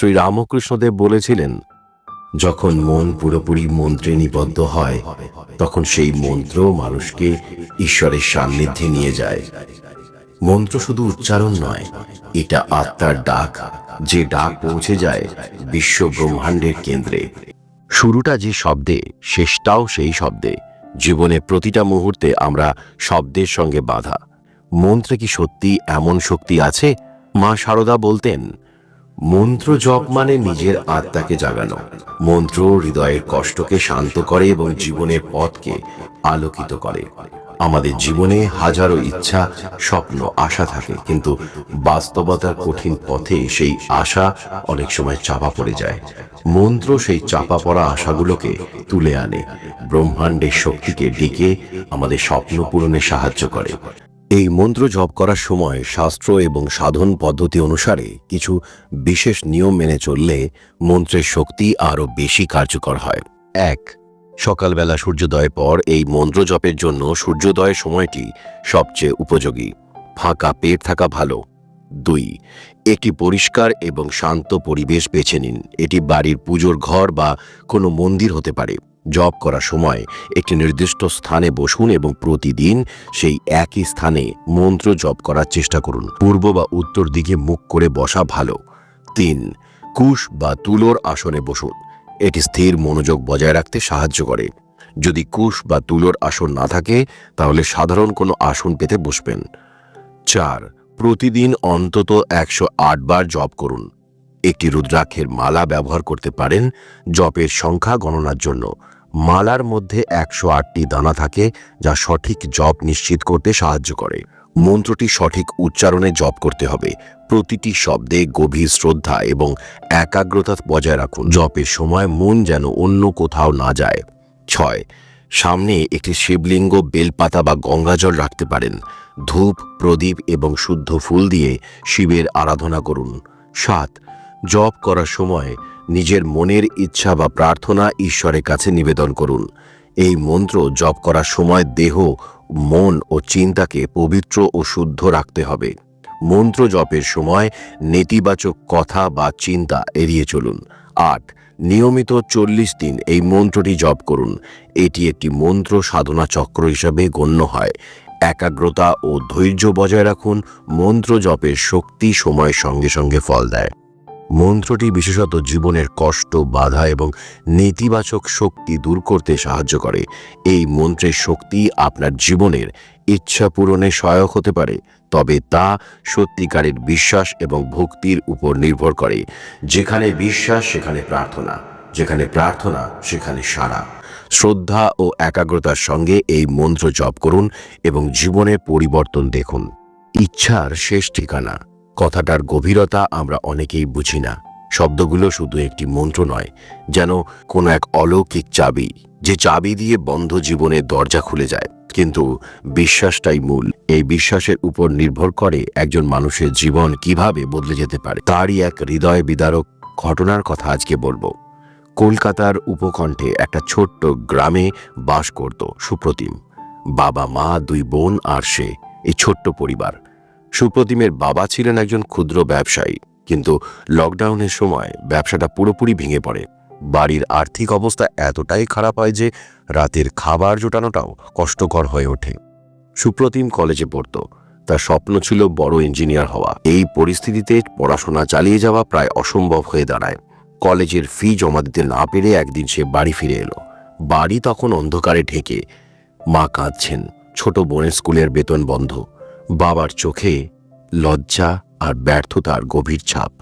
শ্রী রামকৃষ্ণদেব বলেছিলেন, যখন মন পুরোপুরি মন্ত্রে নিবদ্ধ হয়, তখন সেই মন্ত্র মানুষকে ঈশ্বরের সান্নিধ্যে নিয়ে যায়। মন্ত্র শুধু উচ্চারণ নয়, এটা আত্মার ডাক, যে ডাক পৌঁছে যায় বিশ্ব ব্রহ্মাণ্ডের কেন্দ্রে। শুরুটা যে শব্দে, শেষটাও সেই শব্দে। জীবনে প্রতিটা মুহূর্তে আমরা শব্দের সঙ্গে বাধা। মন্ত্রে কি সত্যি এমন শক্তি আছে? মা সারদা বলতেন মন্ত্র জপ মানে নিজের আত্মাকে জাগানো। মন্ত্র হৃদয়ের কষ্টকে শান্ত করে এবং জীবনের পথকে আলোকিত করে। আমাদের জীবনে হাজারো ইচ্ছা, স্বপ্ন, আশা থাকে, কিন্তু বাস্তবতার কঠিন পথে সেই আশা অনেক সময় চাপা পড়ে যায়। মন্ত্র সেই চাপা পড়া আশাগুলোকে তুলে আনে। ব্রহ্মাণ্ডের শক্তিকে ডেকে আমাদের স্বপ্ন পূরণে সাহায্য করে। এই মন্ত্র জপ করার সময় শাস্ত্র এবং সাধন পদ্ধতি অনুসারে কিছু বিশেষ নিয়ম মেনে চললে মন্ত্রের শক্তি আরও বেশি কার্যকর হয়। এক, সকালবেলা সূর্যোদয়ের পর এই মন্ত্র জপের জন্য সূর্যোদয়ের সময়টি সবচেয়ে উপযোগী। ফাঁকা পেট থাকা ভালো। দুই, একটি পরিষ্কার এবং শান্ত পরিবেশ বেছে নিন। এটি বাড়ির পুজোর ঘর বা কোনো মন্দির হতে পারে। জপ করার সময় একটি নির্দিষ্ট স্থানে বসুন এবং প্রতিদিন সেই একই স্থানে মন্ত্র জপ করার চেষ্টা করুন। পূর্ব বা উত্তর দিকে মুখ করে বসা ভালো। তিন, কুশ বা তুলোর আসনে বসুন। এটি স্থির মনোযোগ বজায় রাখতে সাহায্য করে। যদি কুশ বা তুলোর আসন না থাকে, তাহলে সাধারণ কোনো আসন পেতে বসবেন। চার, প্রতিদিন অন্তত একশো আট বার জপ করুন। একটি রুদ্রাক্ষের মালা ব্যবহার করতে পারেন জপের সংখ্যা গণনার জন্য। মালার মধ্যে একশো আটটি দানা থাকে যা সঠিক জপ নিশ্চিত করতে সাহায্য করে। মন্ত্রটি সঠিক উচ্চারণে জপ করতে হবে। প্রতিটি শব্দে গভীর শ্রদ্ধা এবং একাগ্রতা বজায় রাখুন। জপের সময় মন যেন অন্য কোথাও না যায়। ছয়, সামনে একটি শিবলিঙ্গ, বেলপাতা বা গঙ্গাজল রাখতে পারেন। ধূপ, প্রদীপ এবং শুদ্ধ ফুল দিয়ে শিবের আরাধনা করুন। সাত, জপ করার সময় নিজের মনের ইচ্ছা বা প্রার্থনা ঈশ্বরের কাছে নিবেদন করুন। এই মন্ত্র জপ করার সময় দেহ, মন ও চিন্তাকে পবিত্র ও শুদ্ধ রাখতে হবে। মন্ত্র জপের সময় নেতিবাচক কথা বা চিন্তা এড়িয়ে চলুন। আট, নিয়মিত চল্লিশ দিন এই মন্ত্রটি জপ করুন। এটি একটি মন্ত্র সাধনা চক্র হিসাবে গণ্য হয়। একাগ্রতা ও ধৈর্য বজায় রাখুন। মন্ত্র জপের শক্তি সময়ের সঙ্গে সঙ্গে ফল দেয়। মন্ত্রটি বিশেষত জীবনের কষ্ট, বাধা এবং নেতিবাচক শক্তি দূর করতে সাহায্য করে। এই মন্ত্রের শক্তি আপনার জীবনের ইচ্ছা পূরণে সহায়ক হতে পারে, তবে তা সত্যিকারের বিশ্বাস এবং ভক্তির উপর নির্ভর করে। যেখানে বিশ্বাস, সেখানে প্রার্থনা। যেখানে প্রার্থনা, সেখানে সারা শ্রদ্ধা ও একাগ্রতার সঙ্গে এই মন্ত্র জপ করুন এবং জীবনের পরিবর্তন দেখুন। ইচ্ছার শেষ ঠিকানা। কথাটার গভীরতা আমরা অনেকেই বুঝি না। শব্দগুলো শুধু একটি মন্ত্র নয়, যেন কোনো এক অলৌকিক চাবি, যে চাবি দিয়ে বন্ধ জীবনের দরজা খুলে যায়। কিন্তু বিশ্বাসটাই মূল। এই বিশ্বাসের উপর নির্ভর করে একজন মানুষের জীবন কীভাবে বদলে যেতে পারে। তারই এক হৃদয় বিদারক ঘটনার কথা আজকে বলব। কলকাতার উপকণ্ঠে একটা ছোট্ট গ্রামে বাস করত সুপ্রতিম। বাবা, মা, দুই বোন আর সে, এই ছোট্ট পরিবার। সুপ্রতিমের বাবা ছিলেন একজন ক্ষুদ্র ব্যবসায়ী, কিন্তু লকডাউনের সময় ব্যবসাটা পুরোপুরি ভেঙে পড়ে। বাড়ির আর্থিক অবস্থা এতটাই খারাপ হয় যে রাতের খাবার জোটানোটাও কষ্টকর হয়ে ওঠে। সুপ্রতিম কলেজে পড়ত। তার স্বপ্ন ছিল বড় ইঞ্জিনিয়ার হওয়া। এই পরিস্থিতিতে পড়াশোনা চালিয়ে যাওয়া প্রায় অসম্ভব হয়ে দাঁড়ায়। কলেজের ফি জমা দিতে না পেরে একদিন সে বাড়ি ফিরে এলো। বাড়ি তখন অন্ধকারে ঢেকে। মা কাঁদছেন। ছোট বোনের স্কুলের বেতন বন্ধ। বাবার চোখে লজ্জা আর ব্যর্থতার গভীর ছাপ।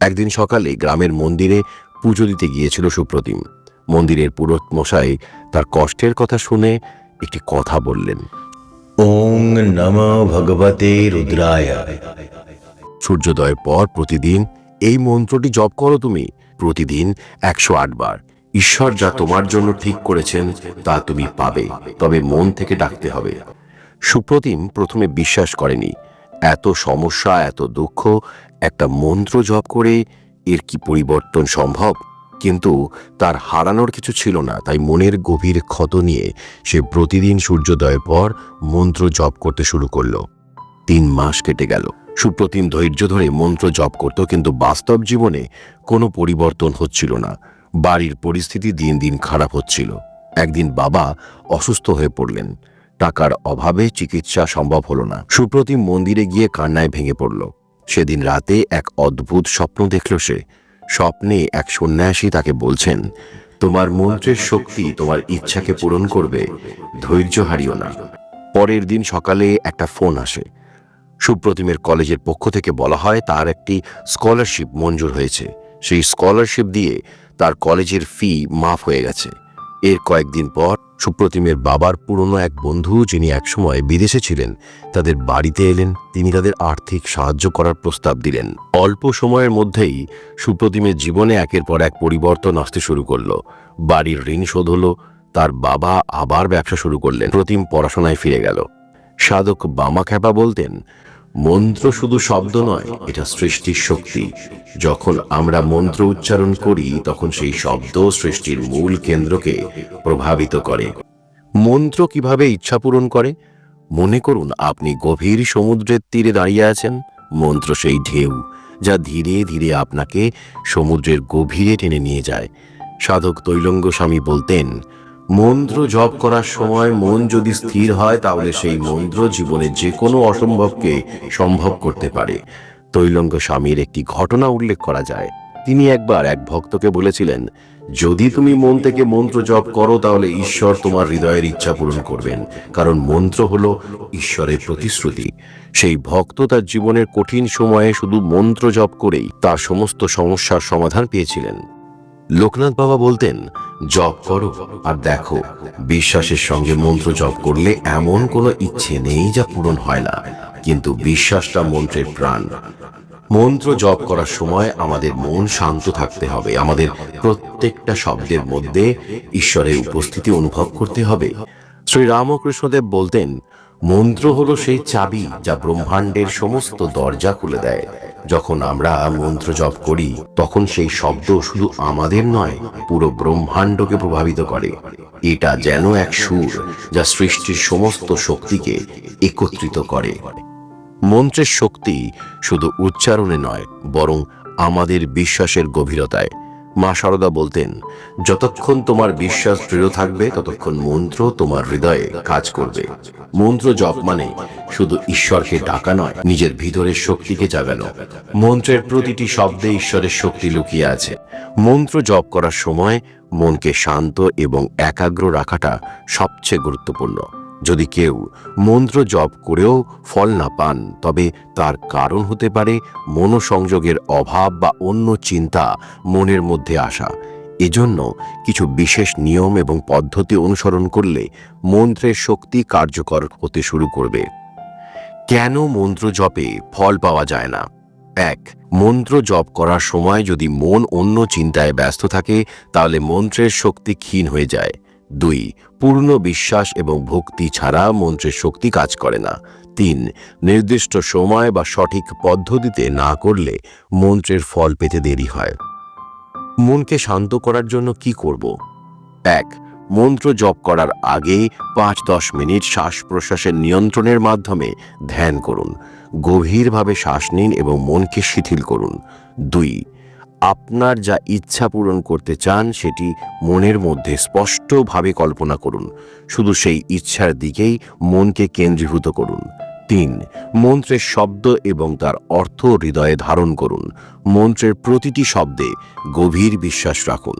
একদিন সকালে গ্রামের মন্দিরে পুজো দিতে গিয়েছিল সুপ্রতিম। মন্দিরের পুরোহিত মশাই তার কষ্টের কথা শুনে একটি কথা বললেন। ওং নম ভগবতে রুদ্রায়। সূর্যোদয়ের পর প্রতিদিন এই মন্ত্রটি জপ করো তুমি। প্রতিদিন একশো বার। ঈশ্বর যা তোমার জন্য ঠিক করেছেন তা তুমি পাবে। তবে মন থেকে ডাকতে হবে। সুপ্রতিম প্রথমে বিশ্বাস করেনি। এত সমস্যা, এত দুঃখ, একটা মন্ত্র জপ করে এর কি পরিবর্তন সম্ভব? কিন্তু তার হারানোর কিছু ছিল না, তাই মনের গভীর ক্ষত নিয়ে সে প্রতিদিন সূর্যোদয়ের পর মন্ত্র জপ করতে শুরু করল। তিন মাস কেটে গেল। সুপ্রতিম ধৈর্য ধরে মন্ত্র জপ করত, কিন্তু বাস্তব জীবনে কোনো পরিবর্তন হচ্ছিল না। বাড়ির পরিস্থিতি দিন দিন খারাপ হচ্ছিল। একদিন বাবা অসুস্থ হয়ে পড়লেন। টাকার অভাবে চিকিৎসা সম্ভব হল না। সুপ্রতিম মন্দিরে গিয়ে কান্নায় ভেঙে পড়ল। সেদিন রাতে এক অদ্ভুত স্বপ্ন দেখল সে। স্বপ্নে এক সন্ন্যাসী তাকে বলছেন, তোমার মন্ত্রের শক্তি তোমার ইচ্ছাকে পূরণ করবে, ধৈর্য হারিও না। পরের দিন সকালে একটা ফোন আসে। সুপ্রতিমের কলেজের পক্ষ থেকে বলা হয়, তার একটি স্কলারশিপ মঞ্জুর হয়েছে। সেই স্কলারশিপ দিয়ে তার কলেজের ফি মাফ হয়ে গেছে। এর কয়েকদিন পর সুপ্রতিমের বাবার পুরনো এক বন্ধু যিনি একসময় বিদেশে ছিলেন, তাদের বাড়িতে এলেন, তিনি তাদের আর্থিক সাহায্য করার প্রস্তাব দিলেন। অল্প সময়ের মধ্যেই সুপ্রতিমের জীবনে একের পর এক পরিবর্তন আসতে শুরু করল। বাড়ির ঋণ শোধ হলো, তার বাবা আবার ব্যবসা শুরু করলেন। প্রতিম পড়াশোনায় ফিরে গেল। সাধক বামা খ্যাপা বলতেন মন্ত্র শুধু শব্দ নয়, এটা সৃষ্টির শক্তি। যখন আমরা মন্ত্র উচ্চারণ করি, তখন সেই শব্দ সৃষ্টির মূল কেন্দ্রকে প্রভাবিত করে। মন্ত্র কীভাবে ইচ্ছা পূরণ করে? মনে করুন, আপনি গভীর সমুদ্রের তীরে দাঁড়িয়ে আছেন। মন্ত্র সেই ঢেউ, যা ধীরে ধীরে আপনাকে সমুদ্রের গভীরে টেনে নিয়ে যায়। সাধক তৈলঙ্গ স্বামী বলতেন মন্ত্র জপ করার সময় মন যদি স্থির হয়, তাহলে সেই মন্ত্র জীবনে যে কোনো অসম্ভবকে সম্ভব করতে পারে। তৈলঙ্গ স্বামীর একটি ঘটনা উল্লেখ করা যায়। তিনি একবার এক ভক্তকে বলেছিলেন, যদি তুমি মন থেকে মন্ত্র জপ করো, তাহলে ঈশ্বর তোমার হৃদয়ের ইচ্ছা পূরণ করবেন, কারণ মন্ত্র হলো ঈশ্বরের প্রতিশ্রুতি। সেই ভক্ত তার জীবনের কঠিন সময়ে শুধু মন্ত্র জপ করেই তার সমস্ত সমস্যার সমাধান পেয়েছিলেন। লোকনাথ বাবা বলতেন, জপ করো আর দেখো, বিশ্বাসের সঙ্গে মন্ত্র জপ করলে এমন কোনো ইচ্ছে নেই যা পূরণ হয় না। কিন্তু বিশ্বাসটা মন্ত্রের প্রাণ। মন্ত্র জপ করার সময় আমাদের মন শান্ত থাকতে হবে। আমাদের প্রত্যেকটা শব্দের মধ্যে ঈশ্বরের উপস্থিতি অনুভব করতে হবে। শ্রী রামকৃষ্ণদেব বলতেন মন্ত্র হলো সেই চাবি যা ব্রহ্মাণ্ডের সমস্ত দরজা খুলে দেয়। যখন আমরা মন্ত্র জপ করি, তখন সেই শব্দ শুধু আমাদের নয়, পুরো ব্রহ্মাণ্ডকে প্রভাবিত করে। এটা যেন এক সুর যা সৃষ্টির সমস্ত শক্তিকে একত্রিত করে। মন্ত্রের শক্তি শুধু উচ্চারণে নয়, বরং আমাদের বিশ্বাসের গভীরতায়। মা সারদা বলতেন, যতক্ষণ তোমার বিশ্বাস দৃঢ় থাকবে, ততক্ষণ মন্ত্র তোমার হৃদয়ে কাজ করবে। মন্ত্র জপ মানে শুধু ঈশ্বরকে ডাকা নয়, নিজের ভিতরের শক্তিকে জাগানো। মন্ত্রের প্রতিটি শব্দে ঈশ্বরের শক্তি লুকিয়ে আছে। মন্ত্র জপ করার সময় মনকে শান্ত এবং একাগ্র রাখাটা সবচেয়ে গুরুত্বপূর্ণ। যদি কেউ মন্ত্র জপ করেও ফল না পান, তবে তার কারণ হতে পারে মনোসংযোগের অভাব বা অন্য চিন্তা মনের মধ্যে আসা। এজন্য কিছু বিশেষ নিয়ম এবং পদ্ধতি অনুসরণ করলে মন্ত্রের শক্তি কার্যকর হতে শুরু করবে। কেন মন্ত্র জপে ফল পাওয়া যায় না? এক, মন্ত্র জপ করার সময় যদি মন অন্য চিন্তায় ব্যস্ত থাকে, তাহলে মন্ত্রের শক্তি ক্ষীণ হয়ে যায়। দুই, পূর্ণ বিশ্বাস এবং ভক্তি ছাড়া মন্ত্রের শক্তি কাজ করে না। তিন, নির্দিষ্ট সময় বা সঠিক পদ্ধতিতে না করলে মন্ত্রের ফল পেতে দেরি হয়। মনকে শান্ত করার জন্য কি করব? এক, মন্ত্র জপ করার আগে পাঁচ দশ মিনিট শ্বাস প্রশ্বাসের নিয়ন্ত্রণের মাধ্যমে ধ্যান করুন। গভীরভাবে শ্বাস নিন এবং মনকে শিথিল করুন। দুই আপনার যা ইচ্ছা পূরণ করতে চান সেটি মনের মধ্যে স্পষ্টভাবে কল্পনা করুন। শুধু সেই ইচ্ছার দিকেই মনকে কেন্দ্রীভূত করুন। তিন, মন্ত্রের শব্দ এবং তার অর্থ হৃদয়ে ধারণ করুন। মন্ত্রের প্রতিটি শব্দে গভীর বিশ্বাস রাখুন।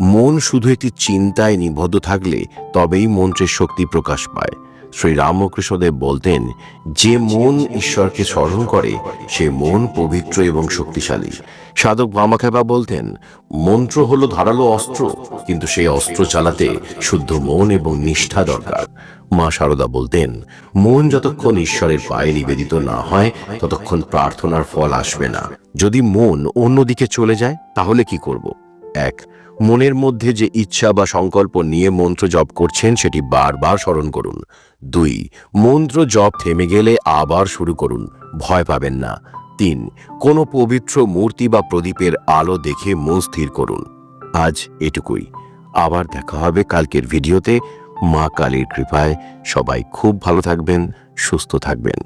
মন শুধু একটি চিন্তায় নিবদ্ধ থাকলে তবেই মন্ত্রের শক্তি প্রকাশ পায়। শ্রী রামকৃষ্ণদেব বলতেন, যে মন ঈশ্বরকে স্মরণ করে, সে মন পবিত্র এবং শক্তিশালী। সাধক বামাখেবা বলতেন, মন্ত্র হলো ধারালো অস্ত্র, কিন্তু সেই অস্ত্র চালাতে শুদ্ধ মন এবং নিষ্ঠা দরকার। মা সারদা বলতেন, মন যতক্ষণ ঈশ্বরের পায়ে নিবেদিত না হয়, ততক্ষণ প্রার্থনার ফল আসবে না। যদি মন অন্যদিকে চলে যায়, তাহলে কি করব? এক মনের মধ্যে যে ইচ্ছা বা সংকল্প নিয়ে মন্ত্র জপ করছেন, সেটি বারবার স্মরণ করুন। দুই, মন্ত্র জপ থেমে গেলে আবার শুরু করুন। ভয় পাবেন না। তিন, কোনো পবিত্র মূর্তি বা প্রদীপের আলো দেখে মন স্থির করুন। আজ এটুকুই। আবার দেখা হবে কালকের ভিডিওতে। মা কালীর কৃপায় সবাই খুব ভালো থাকবেন, সুস্থ থাকবেন।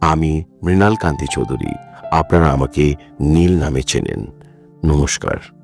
আমি মৃণাল কান্তি চৌধুরী। আপনারা আমাকে নীল নামে চেনেন। নমস্কার।